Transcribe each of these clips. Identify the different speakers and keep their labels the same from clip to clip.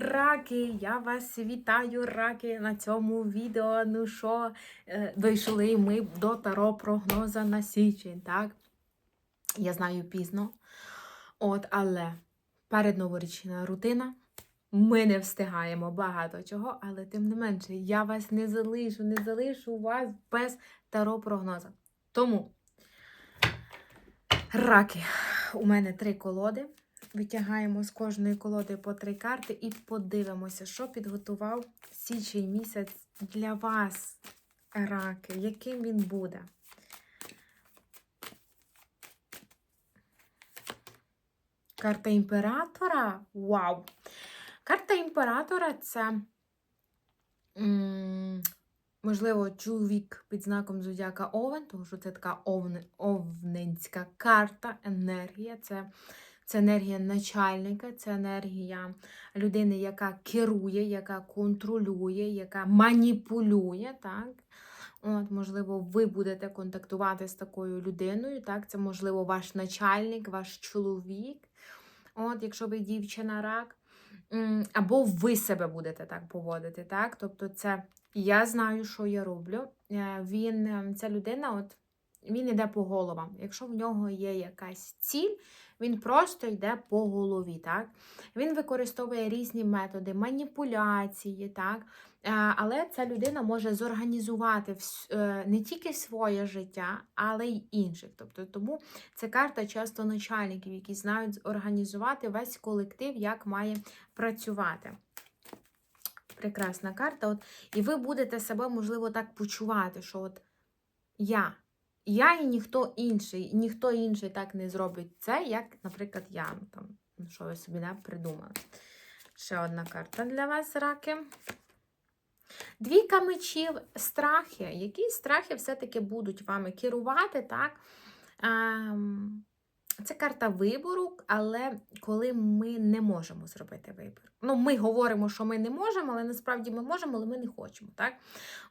Speaker 1: Раки, я вас вітаю, раки, на цьому відео. Ну що, е, дійшли ми до таро прогноза на січень, так? Я знаю пізно. От, але передноворічна рутина. Ми не встигаємо багато чого, але тим не менше, я вас не залишу, не залишу вас без таро прогноза. Тому, раки, у мене три колоди. Витягаємо з кожної колоди по три карти і подивимося, що підготував січень місяць для вас, раки, яким він буде. Карта імператора. Вау! Карта імператора це, можливо, чоловік під знаком зодіака Овен, тому що це така овне, овненська карта, енергія. Це це енергія начальника, це енергія людини, яка керує, яка контролює, яка маніпулює. так? От, Можливо, ви будете контактувати з такою людиною. так? Це, можливо, ваш начальник, ваш чоловік, от, якщо ви дівчина рак. Або ви себе будете так поводити. так? Тобто, це я знаю, що я роблю. Е, Він, е, ця людина, от, він йде по головам. Якщо в нього є якась ціль, він просто йде по голові. так? Він використовує різні методи маніпуляції, так? Е, але ця людина може зорганізувати е, не тільки своє життя, але й інших. Тобто, тому це карта часто начальників, які знають організувати весь колектив, як має працювати. Прекрасна карта. От, і ви будете себе, можливо, так почувати, що от я. Я і ніхто інший, ніхто інший так не зробить це, як, наприклад, я. Ну, Там, що ви собі не придумали. Ще одна карта для вас, раки. Двійка мечів, страхи. Які страхи все-таки будуть вами керувати, так? Ем, Це карта вибору, але коли ми не можемо зробити вибір. Ну, ми говоримо, що ми не можемо, але насправді ми можемо, але ми не хочемо. Так?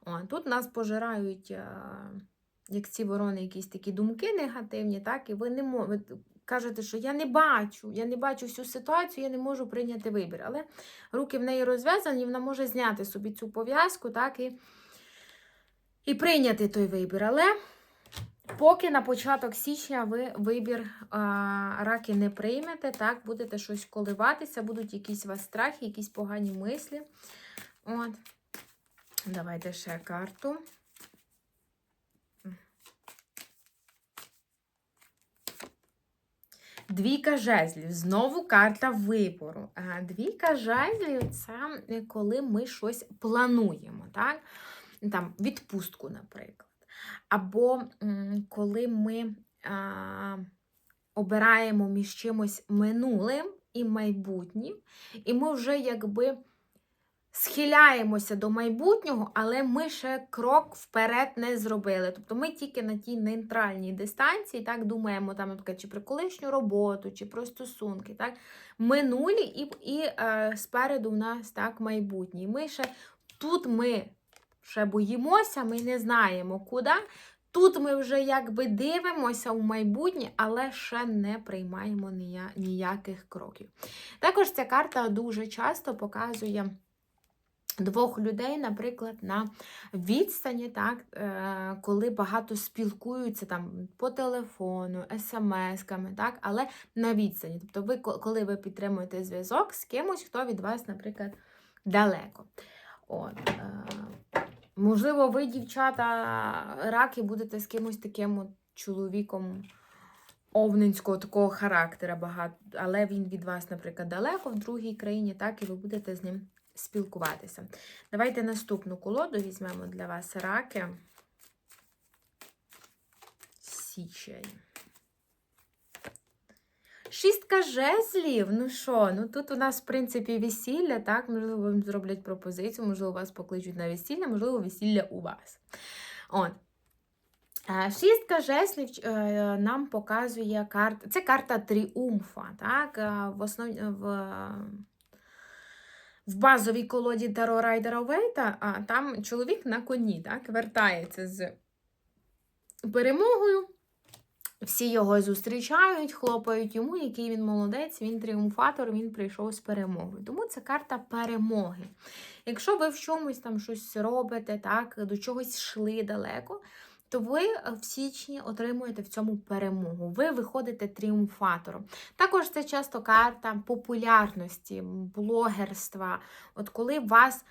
Speaker 1: О, тут нас пожирають. Як ці ворони, якісь такі думки негативні, так, і ви не можете. Кажете, що я не бачу, я не бачу всю ситуацію, я не можу прийняти вибір. Але руки в неї розв'язані, вона може зняти собі цю пов'язку, так, і, і прийняти той вибір. Але поки на початок січня ви вибір а, раки не приймете, так, будете щось коливатися, будуть якісь у вас страхи, якісь погані мислі. От. Давайте ще карту. Двійка жезлів. Знову карта вибору. Двійка жезлів це е, коли ми щось плануємо. так? Там, Відпустку, наприклад. Або коли ми а, обираємо між чимось минулим і майбутнім, і ми вже якби схиляємося до майбутнього, але ми ще крок вперед не зробили. Тобто ми тільки на тій нейтральній дистанції так думаємо, там, наприклад, чи про колишню роботу, чи про стосунки. так, Минулі і і е, спереду в нас так майбутнє. Ми ще тут ми ще боїмося, ми не знаємо куди. Тут ми вже якби дивимося у майбутнє, але ще не приймаємо ніяких кроків. Також ця карта дуже часто показує двох людей, наприклад, на відстані, так, е, коли багато спілкуються там по телефону, смс-ками, так, але на відстані. Тобто, ви, коли ви підтримуєте зв'язок з кимось, хто від вас, наприклад, далеко. От, е, можливо, ви, дівчата, раки, будете з кимось таким от чоловіком. Овненського такого характера багато, але він від вас, наприклад, далеко в другій країні, так, і ви будете з ним спілкуватися. Давайте наступну колоду візьмемо для вас раки. Січень. Шістка жезлів. Ну що, ну тут у нас, в принципі, весілля, так? Можливо, вам зроблять пропозицію, можливо, вас покличуть на весілля, можливо, весілля у вас. От. Е, Шістка жезлів е, нам показує карта. Це карта тріумфа. Так? Е, В основ... в... В базовій колоді Таро Райдера Вейта, а там чоловік на коні, так, вертається з перемогою. Всі його зустрічають, хлопають йому, який він молодець, він тріумфатор, він прийшов з перемогою. Тому це карта перемоги. Якщо ви в чомусь там щось робите, так, до чогось йшли далеко, то ви в січні отримуєте в цьому перемогу. Ви виходите тріумфатором. Також це часто карта популярності, блогерства. От коли вас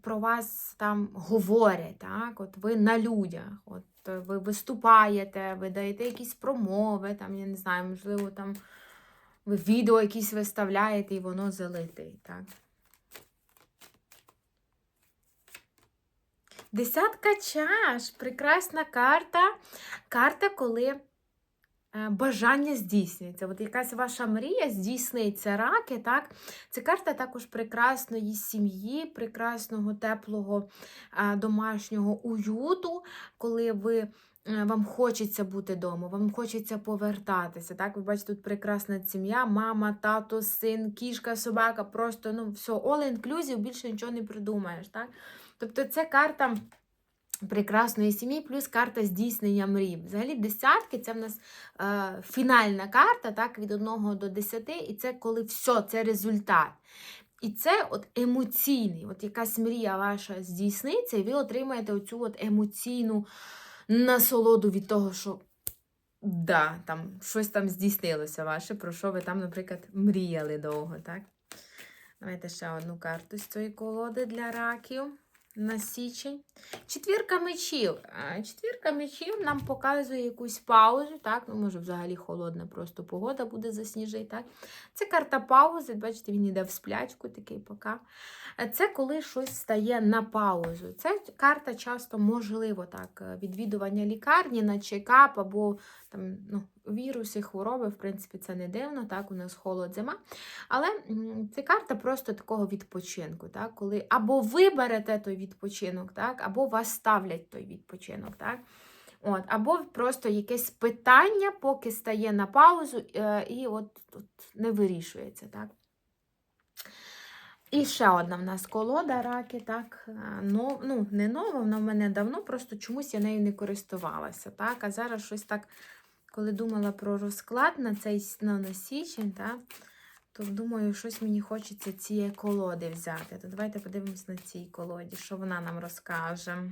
Speaker 1: про вас там говорять, так, от ви на людях, от ви виступаєте, ви даєте якісь промови, там, я не знаю, можливо, там ви відео якісь виставляєте і воно залетить, так. Десятка чаш, прекрасна карта. Карта, коли е, бажання здійснюється. От якась ваша мрія здійсниться раки. так? Це карта також прекрасної сім'ї, прекрасного, теплого е, домашнього уюту, коли ви. е, Вам хочеться бути вдома, вам хочеться повертатися. Так, ви бачите, тут прекрасна сім'я, мама, тато, син, кішка, собака, просто ну, все, all inclusive, більше нічого не придумаєш. Так? Тобто це карта прекрасної сім'ї, плюс карта здійснення мрій. Взагалі, десятки це в нас е, фінальна карта, так, від 1 до 10, і це коли все, це результат. І це от емоційний, от якась мрія ваша здійсниться, і ви отримаєте оцю от емоційну насолоду від того, що да, там щось там здійснилося ваше, про що ви там, наприклад, мріяли довго. так? Давайте ще одну карту з цієї колоди для раків на січень. Четвірка мечів. Четвірка мечів нам показує якусь паузу. так? Ну, Може, взагалі холодна просто погода буде засніжить. так? Це карта паузи. Бачите, він йде в сплячку, такий пока. Це коли щось стає на паузу. Це карта часто можливо так, відвідування лікарні на чекап або там, ну, віруси, хвороби, в принципі, це не дивно, так, у нас холод зима. Але це карта просто такого відпочинку, так, коли або ви берете той відпочинок, так, або вас ставлять той відпочинок. Так. От, Або просто якесь питання, поки стає на паузу, е, і от, от не вирішується. так. І ще одна в нас колода раки, так, ну, ну, не нова, вона в мене давно, просто чомусь я нею не користувалася. так, А зараз щось так, коли думала про розклад на цей на, на січень, та, то думаю, щось мені хочеться цієї колоди взяти. То давайте подивимось на цій колоді, що вона нам розкаже.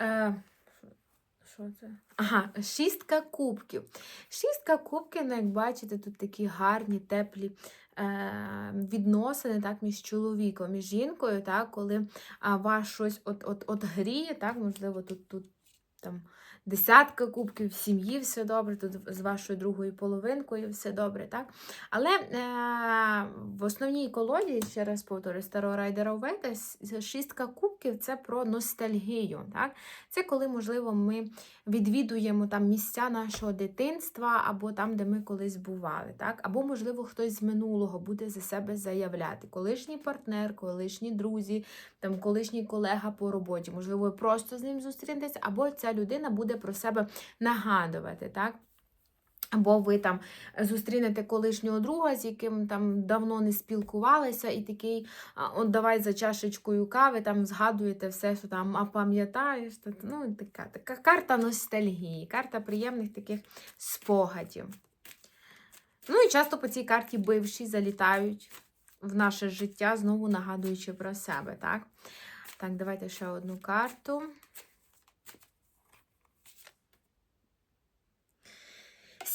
Speaker 1: Е, що це? Ага, шістка кубків. Шістка кубків, ну, як бачите, тут такі гарні, теплі е, відносини так, між чоловіком і жінкою, так, коли вас щось от, от, от гріє, так, можливо, тут, тут там десятка кубків, в сім'ї все добре, тут з вашою другою половинкою все добре. так? Але е, в основній колоді, ще раз повторю, старого райдера Вейта, шістка кубків це про ностальгію. так? Це коли, можливо, ми відвідуємо там місця нашого дитинства, або там, де ми колись бували. так? Або, можливо, хтось з минулого буде за себе заявляти. Колишній партнер, колишні друзі, там колишній колега по роботі, можливо, просто з ним зустрінетесь, або ця людина буде про себе нагадувати. так? Або ви там зустрінете колишнього друга, з яким там давно не спілкувалися, і такий, от давай за чашечкою кави, там згадуєте все, що там, а пам'ятаєш. Ну, така, така карта ностальгії, карта приємних таких спогадів. Ну і часто по цій карті бивші залітають в наше життя, знову нагадуючи про себе. Так, так давайте ще одну карту.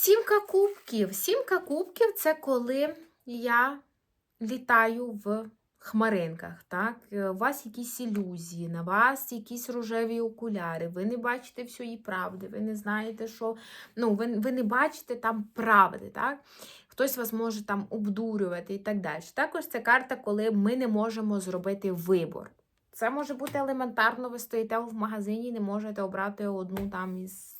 Speaker 1: Сімка кубків. Сімка кубків це коли я літаю в хмаринках. так? У вас якісь ілюзії, на вас якісь рожеві окуляри, ви не бачите всієї правди, ви не знаєте, що. Ну, ви, ви не бачите там правди. так? Хтось вас може там обдурювати і так далі. Також це карта, коли ми не можемо зробити вибор. Це може бути елементарно, ви стоїте в магазині і не можете обрати одну там із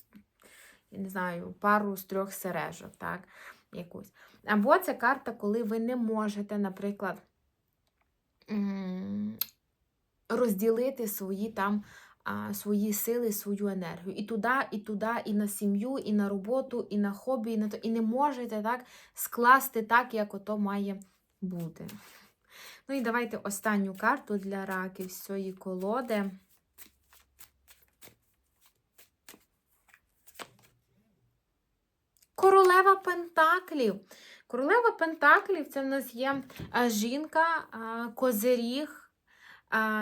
Speaker 1: я не знаю, пару з трьох сережок, так, якусь. Або це карта, коли ви не можете, наприклад, розділити свої там. Свої сили, свою енергію. І туди, і туди, і на сім'ю, і на роботу, і на хобі, і на то. І не можете так скласти так, як ото має бути. Ну і давайте останню карту для раків з цієї колоди. Королева Пентаклів. Королева Пентаклів це в нас є жінка, козиріг,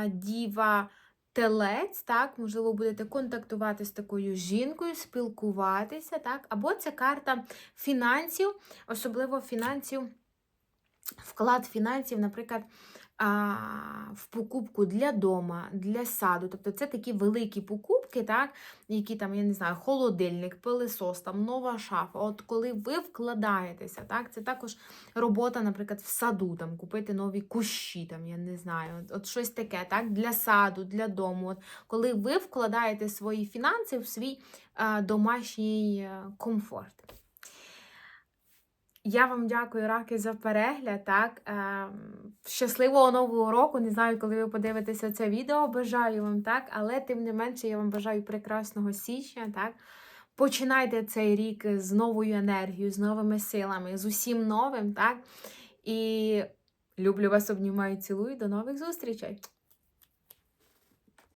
Speaker 1: діва, телець, так, можливо, будете контактувати з такою жінкою, спілкуватися, так, або це карта фінансів, особливо фінансів, вклад фінансів, наприклад, в покупку для дома, для саду. Тобто це такі великі покупки, так, які там, я не знаю, холодильник, пилисос, там нова шафа. От коли ви вкладаєтеся, так, це також робота, наприклад, в саду, там, купити нові кущі, там, я не знаю, от, щось таке, так, для саду, для дому. От, коли ви вкладаєте свої фінанси в свій домашній е, комфорт. Я вам дякую, раки, за перегляд. Так? Ем, щасливого нового року. Не знаю, коли ви подивитеся це відео. Бажаю вам так, але тим не менше, я вам бажаю прекрасного січня. Так? Починайте цей рік з новою енергією, з новими силами, з усім новим. Так? І люблю вас, обнімаю, цілую. До нових зустрічей!